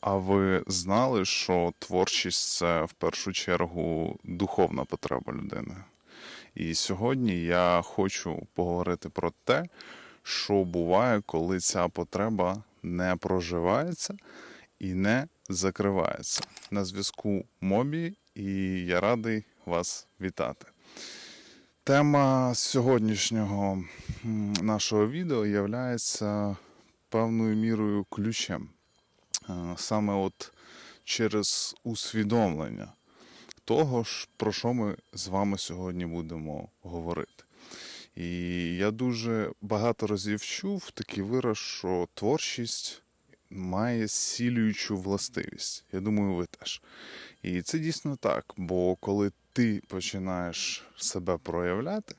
А ви знали, що творчість це в першу чергу духовна потреба людини? І сьогодні я хочу поговорити про те, що буває, коли ця потреба не проживається і не закривається. На зв'язку Мобі, і я радий вас вітати. Тема сьогоднішнього нашого відео є певною мірою ключем. Е, Саме от через усвідомлення того, про що ми з вами сьогодні будемо говорити. І я дуже багато разів чув такий вираз, що творчість має зцілюючу властивість. Я думаю, ви теж. І це дійсно так, бо коли ти починаєш себе проявляти,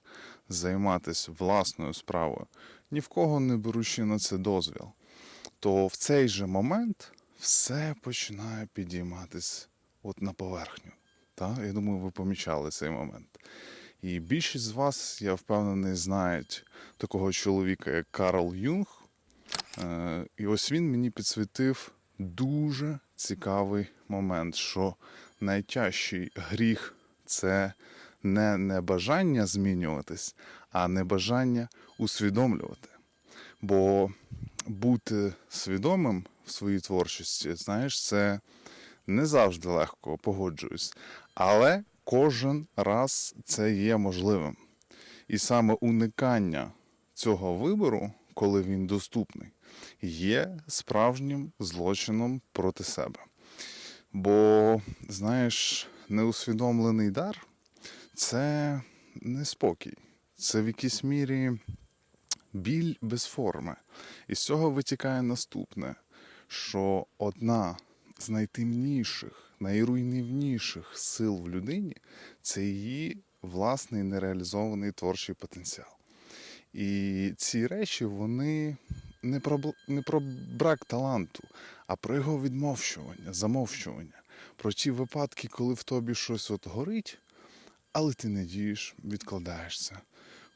займатися власною справою, ні в кого не беручи на це дозвіл, то в цей же момент все починає підійматись от на поверхню. Та? Я думаю, ви помічали цей момент. І більшість з вас, я впевнений, знають такого чоловіка, як Карл Юнг. Е, І ось він мені підсвітив дуже цікавий момент, що найтяжчий гріх це не небажання змінюватись, а небажання усвідомлювати. Бо бути свідомим в своїй творчості, знаєш, це не завжди легко, погоджуюсь. Але кожен раз це є можливим. І саме уникання цього вибору, коли він доступний, є справжнім злочином проти себе. Бо, знаєш, неусвідомлений дар це неспокій, це в якійсь мірі біль без форми. І з цього витікає наступне, що одна з найтемніших, найруйнівніших сил в людині це її власний нереалізований творчий потенціал. І ці речі вони не про, не про брак таланту, а про його відмовчування, замовчування, про ті випадки, коли в тобі щось от горить, але ти не дієш, відкладаєшся.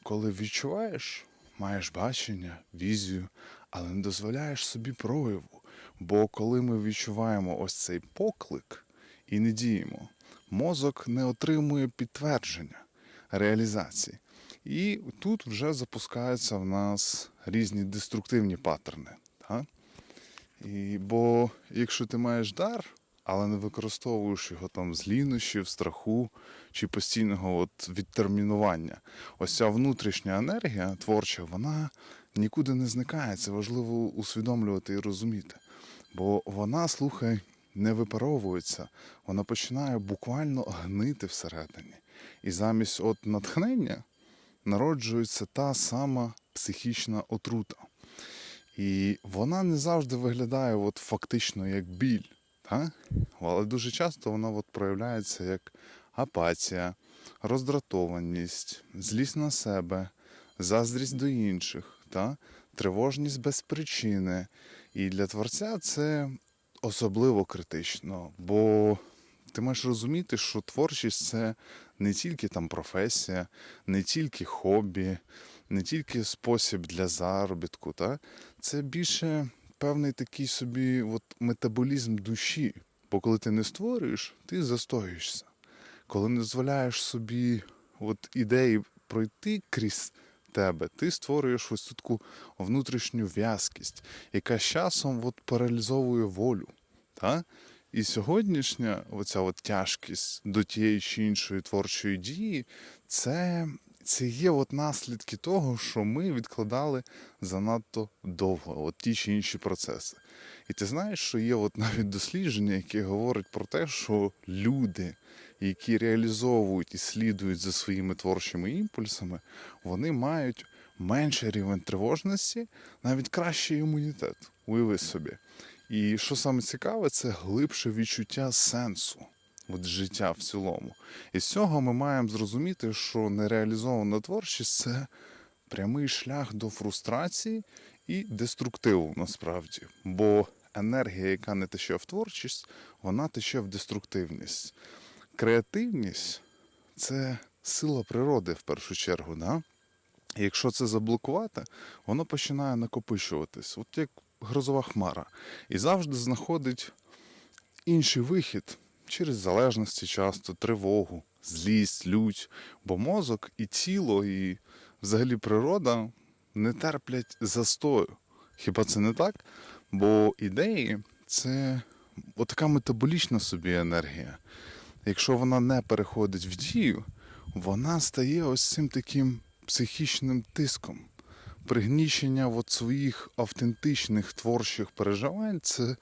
Коли відчуваєш, маєш бачення, візію, але не дозволяєш собі прояву. Бо коли ми відчуваємо ось цей поклик і не діємо, мозок не отримує підтвердження реалізації. І тут вже запускаються в нас різні деструктивні паттерни. Так? І, бо якщо ти маєш дар, але не використовуєш його там з лінощів, страху чи постійного от відтермінування, ось ця внутрішня енергія творча, вона нікуди не зникає. Це важливо усвідомлювати і розуміти. Бо вона, слухай, не випаровується, вона починає буквально гнити всередині. І замість от натхнення народжується та сама психічна отрута. І вона не завжди виглядає от фактично як біль. Та? Але дуже часто вона от проявляється як апатія, роздратованість, злість на себе, заздрість до інших, та? тривожність без причини. І для творця це особливо критично, бо ти маєш розуміти, що творчість це не тільки там професія, не тільки хобі, не тільки спосіб для заробітку. Та? Це більше певний такий собі от метаболізм душі. Бо коли ти не створюєш, ти застоюєшся. Коли не дозволяєш собі от ідеї пройти крізь тебе, ти створюєш ось таку внутрішню в'язкість, яка з часом от паралізовує волю. Та? І сьогоднішня оця от тяжкість до тієї чи іншої творчої дії, це, це є от наслідки того, що ми відкладали занадто довго, от ті чи інші процеси. І ти знаєш, що є от навіть дослідження, які говорять про те, що люди, які реалізовують і слідують за своїми творчими імпульсами, вони мають менший рівень тривожності, навіть кращий імунітет. Уяви собі. І що саме цікаве, це глибше відчуття сенсу от життя в цілому. І з цього ми маємо зрозуміти, що нереалізована творчість це прямий шлях до фрустрації і деструктиву насправді. Бо енергія, яка не тече в творчість, вона тече в деструктивність. Креативність це сила природи в першу чергу. Да? І якщо це заблокувати, воно починає накопичуватись. От як грозова хмара і завжди знаходить інший вихід через залежності часто, тривогу, злість, лють, бо мозок і тіло, і взагалі природа не терплять застою. Хіба це не так? Бо ідеї це отака метаболічна собі енергія. Якщо вона не переходить в дію, вона стає ось цим таким психічним тиском. Пригнічення от своїх автентичних творчих переживань це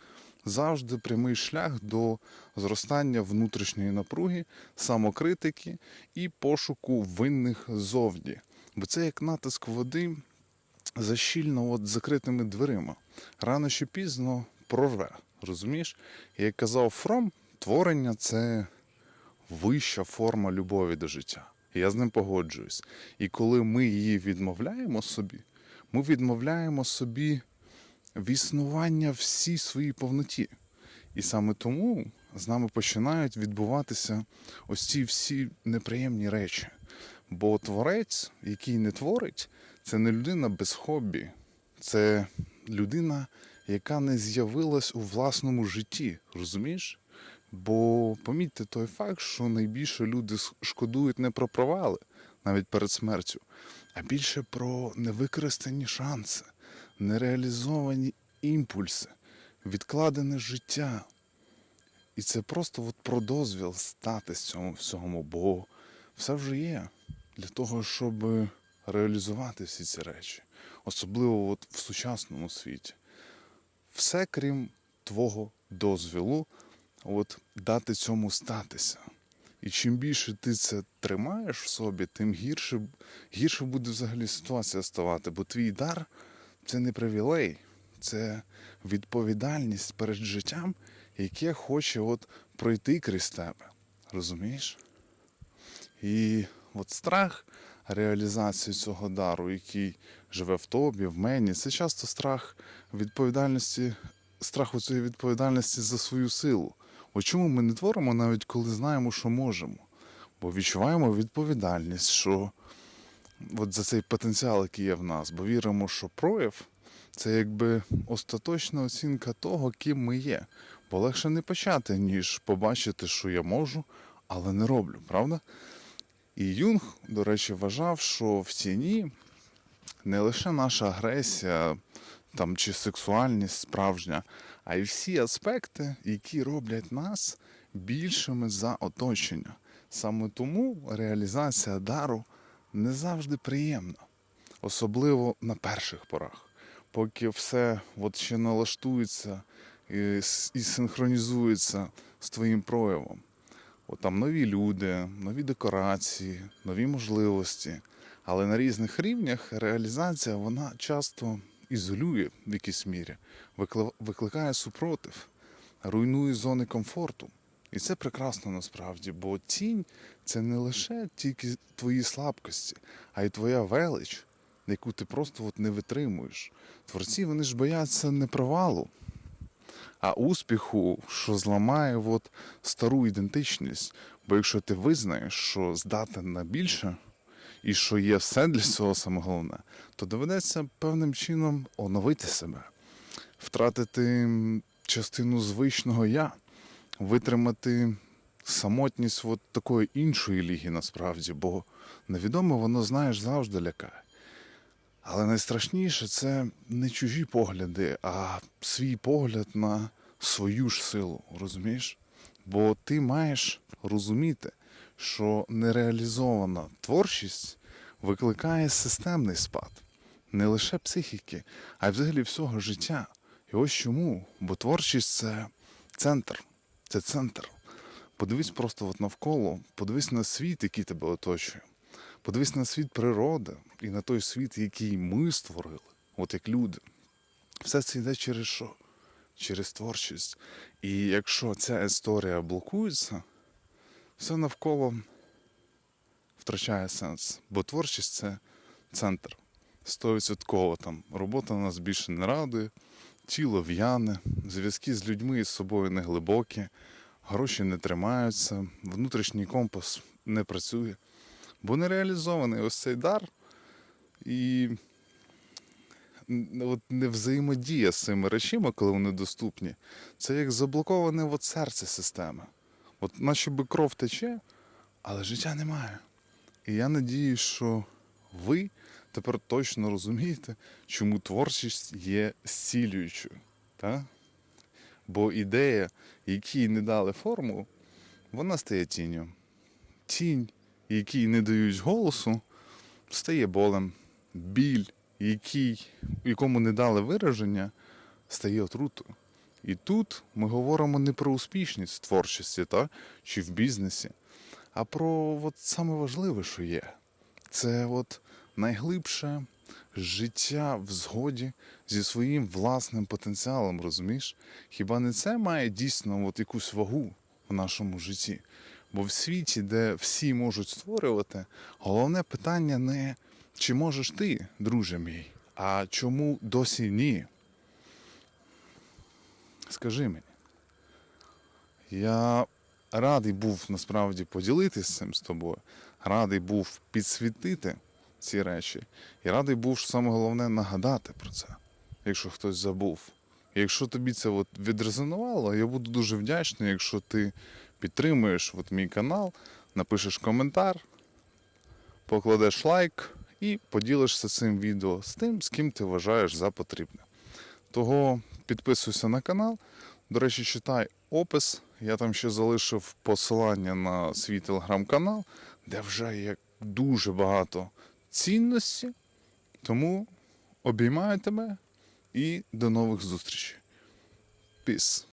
завжди прямий шлях до зростання внутрішньої напруги, самокритики і пошуку винних зовні. Бо це як натиск води за щільно от закритими дверима. Рано чи пізно прорве. Розумієш? Як казав Фром, творення це вища форма любові до життя. Я з ним погоджуюсь. І коли ми її відмовляємо собі, ми відмовляємо собі в існування всій своїй повноті. І саме тому з нами починають відбуватися ось ці всі неприємні речі. Бо творець, який не творить, це не людина без хобі, це людина, яка не з'явилась у власному житті, розумієш? Бо помітьте той факт, що найбільше люди шкодують не про провали, навіть перед смертю, а більше про невикористані шанси, нереалізовані імпульси, відкладене життя. І це просто от про дозвіл стати цьому всьому, бо все вже є для того, щоб реалізувати всі ці речі, особливо от в сучасному світі. Все крім твого дозвілу, от дати цьому статися. І чим більше ти це тримаєш в собі, тим гірше, гірше буде взагалі ситуація ставати. Бо твій дар це не привілей, це відповідальність перед життям, яке хоче от пройти крізь тебе. Розумієш? І от страх реалізації цього дару, який живе в тобі, в мені, це часто страх відповідальності, страх у цієї відповідальності за свою силу. От чому ми не творимо, навіть коли знаємо, що можемо? Бо відчуваємо відповідальність, що от за цей потенціал, який є в нас, бо віримо, що прояв це якби остаточна оцінка того, ким ми є. Бо легше не почати, ніж побачити, що я можу, але не роблю, правда? І Юнг, до речі, вважав, що в тіні не лише наша агресія там, чи сексуальність справжня, а й всі аспекти, які роблять нас більшими за оточення. Саме тому реалізація дару не завжди приємна, особливо на перших порах, поки все от ще налаштується і, і синхронізується з твоїм проявом. От там нові люди, нові декорації, нові можливості. Але на різних рівнях реалізація вона часто ізолює в якійсь мірі, викли- викликає супротив, руйнує зони комфорту. І це прекрасно насправді, бо тінь це не лише тільки твої слабкості, а й твоя велич, яку ти просто от не витримуєш. Творці вони ж бояться не провалу, а успіху, що зламає от стару ідентичність. Бо якщо ти визнаєш, що здатен на більше, і що є все для цього саме головне, то доведеться певним чином оновити себе, втратити частину звичного я, витримати самотність от такої іншої ліги насправді, бо невідоме воно, знаєш, завжди лякає. Але найстрашніше це не чужі погляди, а свій погляд на свою ж силу, розумієш? Бо ти маєш розуміти, що нереалізована творчість викликає системний спад не лише психіки, а й взагалі всього життя. І ось чому? Бо творчість це центр, це центр. Подивись просто от навколо, подивись на світ, який тебе оточує. Подивись на світ природи і на той світ, який ми створили, от як люди. Все це йде через що? Через творчість. І якщо ця історія блокується, все навколо втрачає сенс. Бо творчість це центр. Стовідсотково там робота нас більше не радує, тіло в'яне, зв'язки з людьми і з собою не глибокі, гроші не тримаються, внутрішній компас не працює. Бо не реалізований ось цей дар. І от не взаємодія з цими речами, коли вони доступні, це як заблоковане от серце системи. От наче би кров тече, але життя немає. І я надію, що ви тепер точно розумієте, чому творчість є зцілюючою. Та? Бо ідея, якій не дали форму, вона стає тінню. Тінь, якій не дають голосу, стає болем. Біль, який, якому не дали вираження, стає отрутою. І тут ми говоримо не про успішність в творчості та, чи в бізнесі, а про от саме важливе, що є. Це от найглибше життя в згоді зі своїм власним потенціалом, розумієш? Хіба не це має дійсно от якусь вагу в нашому житті? Бо в світі, де всі можуть створювати, головне питання не чи можеш ти, друже мій, а чому досі ні? Скажи мені. Я радий був насправді поділитися цим з тобою. Радий був підсвітити ці речі. І радий був саме головне нагадати про це, якщо хтось забув. І якщо тобі це от відрезонувало, я буду дуже вдячний, якщо ти підтримуєш от мій канал, напишеш коментар, покладеш лайк і поділишся цим відео з тим, з ким ти вважаєш за потрібне. Того підписуйся на канал. До речі, читай опис. Я там ще залишив посилання на свій телеграм-канал, де вже є дуже багато цінності. Тому обіймаю тебе і до нових зустрічей. Піс.